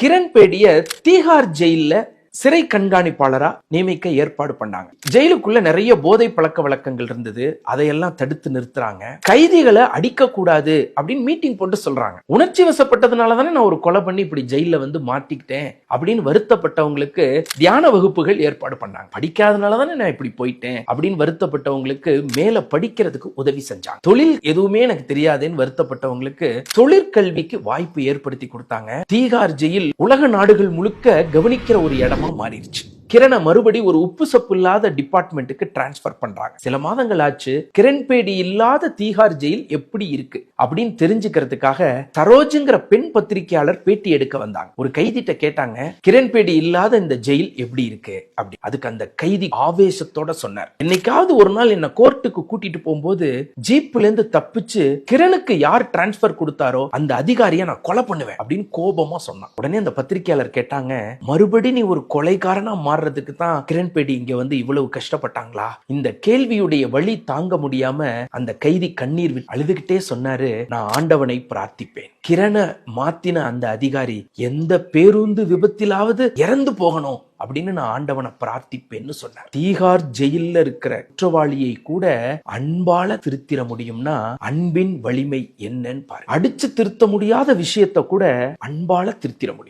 கிரண்பேடிய தீகார் ஜெயிலில் சிறை கண்காணிப்பாளரா நியமிக்க ஏற்பாடு பண்ணாங்க. ஜெயிலுக்குள்ள நிறைய போதை பழக்க வழக்கங்கள் இருந்தது. அதையெல்லாம் தடுத்து நிறுத்துறாங்க. கைதிகளை அடிக்க கூடாது அப்படின்னு மீட்டிங் போட்டு சொல்றாங்க. உணர்ச்சி வசப்பட்டதுனால தானே நான் ஒரு கொலை பண்ணி இப்படி ஜெயில வந்து மாட்டிக்கிட்டேன் அப்படின்னு வருத்தப்பட்டவங்களுக்கு தியான வகுப்புகள் ஏற்பாடு பண்ணாங்க. படிக்காதனால தானே நான் இப்படி போயிட்டேன் அப்படின்னு வருத்தப்பட்டவங்களுக்கு மேல படிக்கிறதுக்கு உதவி செஞ்சாங்க. தொழில் எதுவுமே எனக்கு தெரியாதுன்னு வருத்தப்பட்டவங்களுக்கு தொழிற்கல்விக்கு வாய்ப்பு ஏற்படுத்தி கொடுத்தாங்க. தீகார் ஜெயில் உலக நாடுகள் முழுக்க கவனிக்கிற ஒரு இடம். மாறிடுச்சு கிரணை மறுபடி ஒரு உப்பு சப்பு இல்லாத டிபார்ட்மெண்ட்டுக்கு டிரான்ஸ்ஃபர் பண்றாங்க. சில மாதங்கள் ஆச்சு கிரண்பேடி இல்லாத தீகார் ஜெயில் எப்படி இருக்கு அப்படின்னு தெரிஞ்சுக்கிறதுக்காக சரோஜுங்கிற பெண் பத்திரிகையாளர் பேட்டி எடுக்க வந்தாங்க. ஒரு கைதிட்ட கேட்டாங்க கிரண்பேடி இல்லாத இந்த ஜெயில் எப்படி இருக்கு? அப்படி. அதுக்கு அந்த கைதி ஆவேசத்தோட சொன்னார். என்னைக்காவது ஒரு நாள் என்ன கோர்ட்டுக்கு கூட்டிட்டு போகும்போது ஜீப்ல இருந்து தப்பிச்சு கிரணுக்கு யார் டிரான்ஸ்பர் கொடுத்தாரோ அந்த அதிகாரியை நான் கொலை பண்ணுவேன் அப்படின்னு கோபமா சொன்னான். உடனே அந்த பத்திரிகையாளர் கேட்டாங்க மறுபடி நீ ஒரு கொலைகாரனா மாறுறதுக்கு தான் கிரண்பேடி இங்க வந்து இவ்வளவு கஷ்டப்பட்டாங்களா? இந்த கேள்வியுடைய வழி தாங்க முடியாம அந்த கைதி கண்ணீர் அழுதுகிட்டே சொன்னாரு நான் ஆண்டவனை பிரார்த்திப்பேன். கிரண மாத்தின அந்த அதிகாரி எந்த பேருந்து விபத்திலாவது இறந்து போகணும் அப்படின்னு நான் ஆண்டவனை பிரார்த்திப்பேன்னு சொன்னார். தீகார் ஜெயில்ல இருக்கிற குற்றவாளியை கூட அன்பால திருத்திட முடியும்னா அன்பின் வலிமை என்னன்னு பாரு அடிச்சு திருத்த முடியாத விஷயத்தை கூட அன்பால திருத்திட முடியும்.